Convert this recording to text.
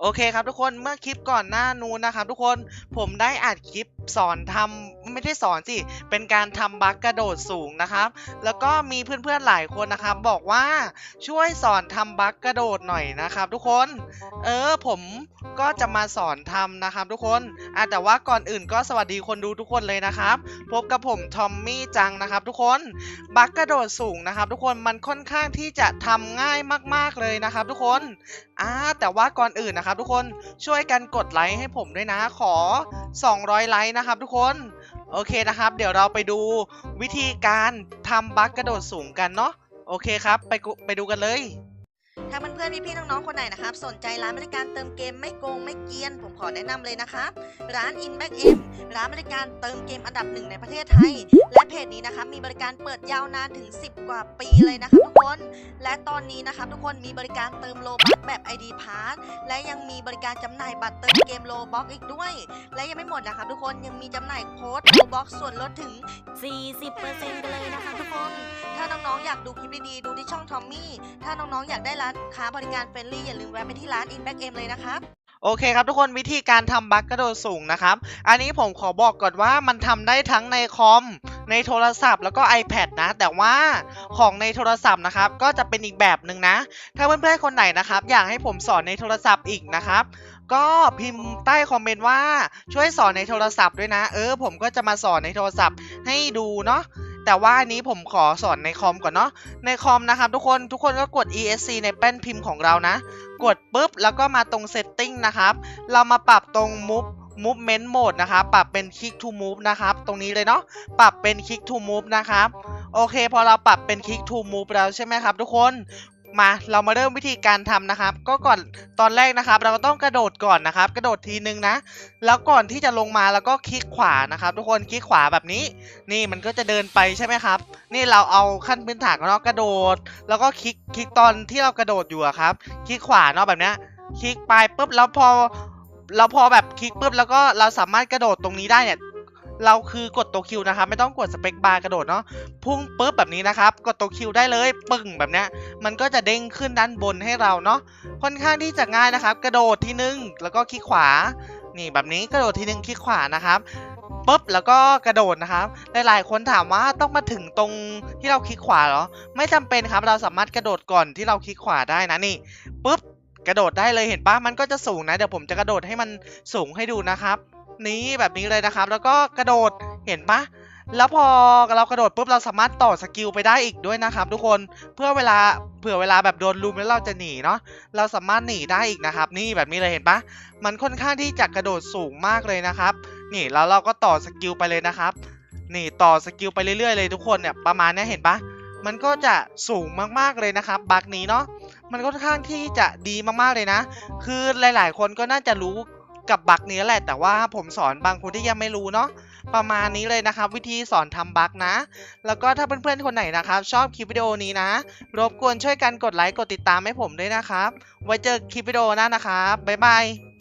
โอเคครับทุกคนเมื่อคลิปก่อนหน้านู้นนะครับทุกคนผมได้อัดคลิปสอนทำ ไม่ได้สอนสิ เป็นการทำบัคกระโดดสูงนะครับ แล้วก็มีเพื่อนๆหลายคนนะครับ บอกว่าช่วยสอนทำบัคกระโดดหน่อยนะครับ ทุกคน เออผมก็จะมาสอนทำนะครับ ทุกคนอะแต่ว่าก่อนอื่นก็สวัสดีคนดูทุกคนเลยนะครับ พบกับผมทอมมี่จังนะครับ ทุกคน บัคกระโดดสูงนะครับ ทุกคนมันค่อนข้างที่จะทำง่ายมาก ๆเลยนะครับ ทุกคนอ่าแต่ว่าก่อนอื่นนะครับ ทุกคนช่วยกันกดไลค์ให้ผมด้วยนะขอ 200 ไลค์นะครับ ทุกคน โอเคนะครับ เดี๋ยวเราไปดูวิธีการทำบัคกระโดดสูงกันเนาะโอเคครับ ไปกุไปดูกันเลย ถ้าเพื่อนๆพี่ๆน้องๆคนไหนนะครับ สนใจร้านบริการเติมเกมไม่โกงไม่เกียน ผมขอแนะนำเลยนะครับร้าน Inback M ร้านบริการเติมเกมอันดับหนึ่งในประเทศไทย และเพจนี้นะครับมีบริการเปิดยาวนานถึง 10 กว่าปีเลยนะครับทุกคน และตอนนี้นะครับทุกคนมีบริการเติมโลบัคแบบ ID Pass และยังมีบริการจำหน่ายบัตรเติมเกมโลบ็อกอีกด้วย และยังไม่หมดนะครับทุกคนยังมีจำหน่ายโค้ดโลบ็อกส่วนลดถึง 40%กันเลยนะคะทุกคน ถ้าน้องๆอยากดูคลิปดีๆดูที่ช่องทอมมี่ถ้าน้องๆอยากได้ร้านค้าบริการเฟรนลี่อย่าลืมแวะไปที่ร้าน Inback M เลยนะครับโอเคครับทุกคนวิธีการทำบัคกระโดดสูงนะครับ อันนี้ผมขอบอกก่อนว่ามันทำได้ทั้งในคอม ในโทรศัพท์แล้วก็ iPad นะ แต่ว่าของในโทรศัพท์นะครับ ก็จะเป็นอีกแบบหนึ่งนะ ถ้าเพื่อนๆคนไหนนะครับ อยากให้ผมสอนในโทรศัพท์อีกนะครับ ก็พิมพ์ใต้คอมเมนต์ว่าช่วยสอนในโทรศัพท์ด้วยนะ เออ ผมก็จะมาสอนในโทรศัพท์ให้ดูเนาะ แต่ว่าอันนี้ผมขอสอนในคอมก่อนเนาะในคอมนะครับทุกคนทุกคนก็กด ESC ในแป้นพิมพ์ของเรานะ กดปุ๊บแล้วก็มาตรง setting นะครับ เรามาปรับตรง move movement mode นะครับปรับเป็น click to move นะครับตรงนี้เลยเนาะปรับเป็น click to move นะครับโอเค พอเราปรับเป็น click to move แล้วใช่ไหมครับทุกคน มาเรามาเริ่มวิธีการทำนะครับ ก็ก่อนตอนแรกนะครับ เราก็ต้องกระโดดก่อนนะครับ กระโดดทีนึงนะ แล้วก่อนที่จะลงมาแล้วก็คลิกขวานะครับ ทุกคนคลิกขวาแบบนี้ นี่มันก็จะเดินไปใช่ไหมครับ นี่เราเอาขั้นพื้นฐานเราะกระโดด แล้วก็คลิกคลิกตอนที่เรากระโดดอยู่ครับ คลิกขวาเนาะแบบนี้คลิกไปปุ๊บแล้วพอเราพอแบบคลิกปุ๊บแล้วก็เราสามารถกระโดดตรงนี้ได้เนี่ยเราคือกดตัวคิวนะครับ ไม่ต้องกดสเปคบาร์กระโดดเนาะพุ่งปุ๊บแบบนี้นะครับ กดตัวคิวได้เลยปึ้งแบบนี้ มันก็จะเด้งขึ้นด้านบนให้เราเนาะค่อนข้างที่จะง่ายนะครับ กระโดดทีนึงแล้วก็คลิกขวา นี่แบบนี้กระโดดทีนึงคลิกขวานะครับปุ๊บแล้วก็กระโดดนะครับ หลายๆ คนถามว่าต้องมาถึงตรงที่เราคลิกขวาเหรอ ไม่จำเป็นครับ เราสามารถกระโดดก่อนที่เราคลิกขวาได้นะนี่ปุ๊บกระโดดได้เลยเห็นปะมันก็จะสูงนะเดี๋ยวผมจะกระโดดให้มันสูงให้ดูนะครับ นี้แบบนี้เลยนะครับ แล้วก็กระโดดเห็นปะ แล้วพอเรากระโดดปุ๊บเราสามารถต่อสกิลไปได้อีกด้วยนะครับ ทุกคนเพื่อเวลาเผื่อเวลาแบบโดนลุมแล้วเราจะหนีเนาะเราสามารถหนีได้อีกนะครับ นี่แบบนี้เลยเห็นปะมันค่อนข้างที่จะกระโดดสูงมากเลยนะครับ นี่แล้วเราก็ต่อสกิลไปเลยนะครับ นี่ต่อสกิลไปเรื่อยๆเลยทุกคนเนี่ยประมาณนี้เห็นปะมันก็จะสูงมากๆเลยนะครับบักนี้เนาะมันค่อนข้างที่จะดีมากๆเลยนะ คือหลาย ๆ คนก็น่าจะรู้ กับบักนี้แหละ แต่ว่าผมสอนบางคนที่ยังไม่รู้เนาะประมาณนี้เลยนะครับ วิธีสอนทำบักนะ แล้วก็ถ้าเพื่อนๆคนไหนนะครับ ชอบคลิปวิดีโอนี้นะ รบกวนช่วยกันกดไลค์กดติดตามให้ผมด้วยนะครับ ไว้เจอคลิปวิดีโอหน้านะครับบ๊ายบาย